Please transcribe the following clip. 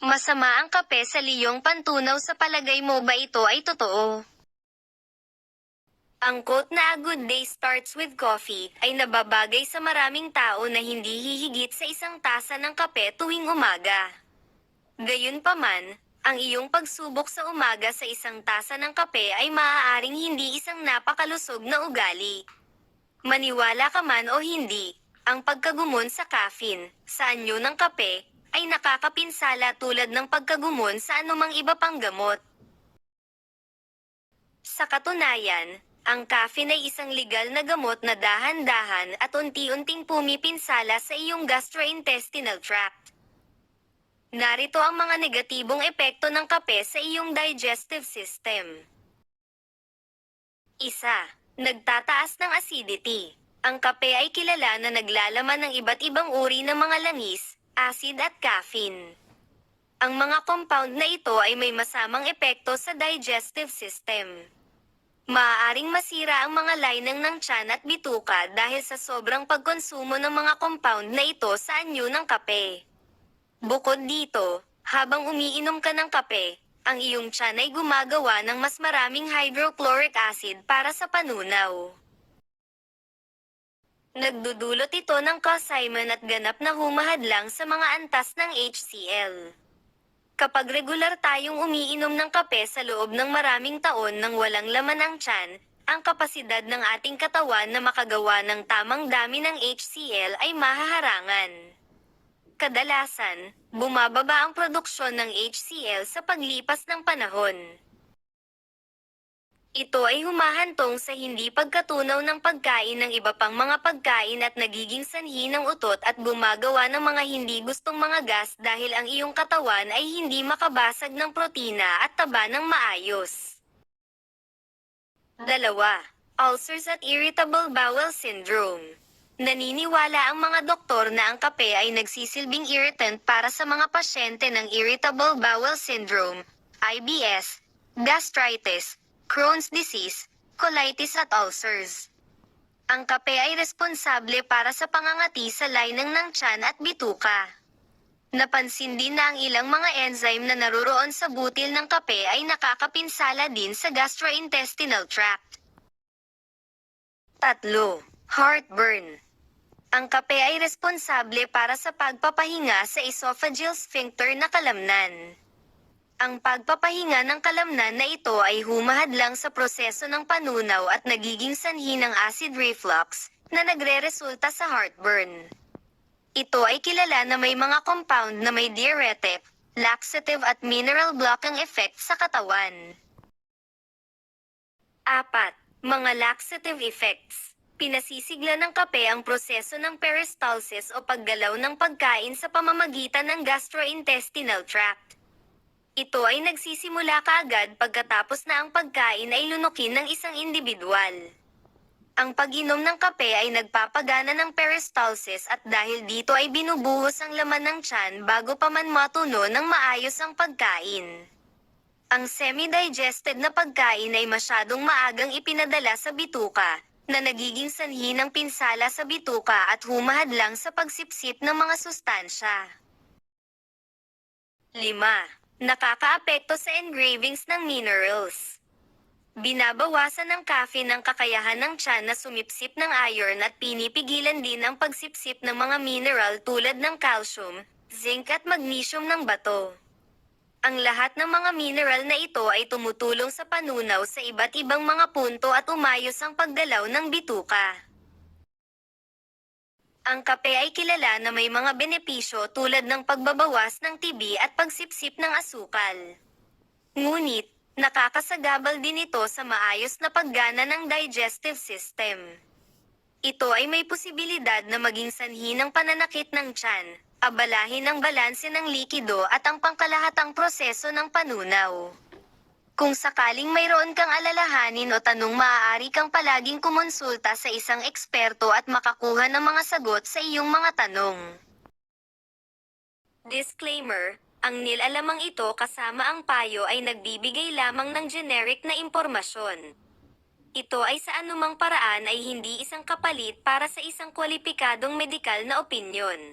Masama ang kape sa liyong pantunaw sa palagay mo ba ito ay totoo? Ang quote na a good day starts with coffee ay nababagay sa maraming tao na hindi hihigit sa isang tasa ng kape tuwing umaga. Gayunpaman, ang iyong pagsubok sa umaga sa isang tasa ng kape ay maaaring hindi isang napakalusog na ugali. Maniwala ka man o hindi, ang pagkagumon sa caffeine, sa anyo ng kape, ay nakakapinsala tulad ng pagkagumon sa anumang iba pang gamot. Sa katunayan, ang caffeine ay isang legal na gamot na dahan-dahan at unti-unting pumipinsala sa iyong gastrointestinal tract. Narito ang mga negatibong epekto ng kape sa iyong digestive system. Isa, nagtataas ng acidity. Ang kape ay kilala na naglalaman ng iba't ibang uri ng mga langis, acid at caffeine. Ang mga compound na ito ay may masamang epekto sa digestive system. Maaaring masira ang mga lining ng tiyan at bituka dahil sa sobrang pagkonsumo ng mga compound na ito sa anyo ng kape. Bukod dito, habang umiinom ka ng kape, ang iyong tiyan ay gumagawa ng mas maraming hydrochloric acid para sa panunaw. Nagdudulot ito ng Alzheimer at ganap na humahadlang sa mga antas ng HCl. Kapag regular tayong umiinom ng kape sa loob ng maraming taon nang walang laman ang tiyan, ang kapasidad ng ating katawan na makagawa ng tamang dami ng HCl ay mahaharangan. Kadalasan, bumababa ang produksyon ng HCl sa paglipas ng panahon. Ito ay humahantong sa hindi pagkatunaw ng pagkain ng iba pang mga pagkain at nagiging sanhi ng utot at gumagawa ng mga hindi gustong mga gas dahil ang iyong katawan ay hindi makabasag ng protina at taba ng maayos. Dalawa, ulcers at irritable bowel syndrome. Naniniwala ang mga doktor na ang kape ay nagsisilbing irritant para sa mga pasyente ng irritable bowel syndrome, IBS, gastritis, Crohn's disease, colitis at ulcers. Ang kape ay responsable para sa pangangati sa lining ng tiyan at bituka. Napansin din na ang ilang mga enzyme na naruroon sa butil ng kape ay nakakapinsala din sa gastrointestinal tract. Tatlo, heartburn. Ang kape ay responsable para sa pagpapahinga sa esophageal sphincter na kalamnan. Ang pagpapahinga ng kalamnan na ito ay humahadlang sa proseso ng panunaw at nagiging sanhi ng acid reflux na nagre-resulta sa heartburn. Ito ay kilala na may mga compound na may diuretic, laxative at mineral blocking effect sa katawan. Apat, mga laxative effects. Pinasisigla ng kape ang proseso ng peristalsis o paggalaw ng pagkain sa pamamagitan ng gastrointestinal tract. Ito ay nagsisimula kaagad pagkatapos na ang pagkain ay lunukin ng isang individual. Ang pag-inom ng kape ay nagpapagana ng peristalsis at dahil dito ay binubuhos ang laman ng tiyan bago pa man matuno ng maayos ang pagkain. Ang semi-digested na pagkain ay masyadong maagang ipinadala sa bituka, na nagiging sanhi ng pinsala sa bituka at humahadlang sa pagsipsip ng mga sustansya. 5. Nakakaapekto sa engravings ng minerals. Binabawasan ng caffeine ang kakayahan ng tiyan na sumipsip ng iron at pinipigilan din ang pagsipsip ng mga mineral tulad ng calcium, zinc at magnesium ng bato. Ang lahat ng mga mineral na ito ay tumutulong sa panunaw sa iba't ibang mga punto at umayos ang paggalaw ng bituka. Ang kape ay kilala na may mga benepisyo tulad ng pagbabawas ng tibi at pagsipsip ng asukal. Ngunit, nakakasagabal din ito sa maayos na paggana ng digestive system. Ito ay may posibilidad na maging sanhi ng pananakit ng tiyan, abalahin ang balanse ng likido at ang pangkalahatang proseso ng panunaw. Kung sakaling mayroon kang alalahanin o tanong maaari kang palaging kumonsulta sa isang eksperto at makakuha ng mga sagot sa iyong mga tanong. Disclaimer, ang nilalamang ito kasama ang payo ay nagbibigay lamang ng generic na impormasyon. Ito ay sa anumang paraan ay hindi isang kapalit para sa isang kwalipikadong medikal na opinyon.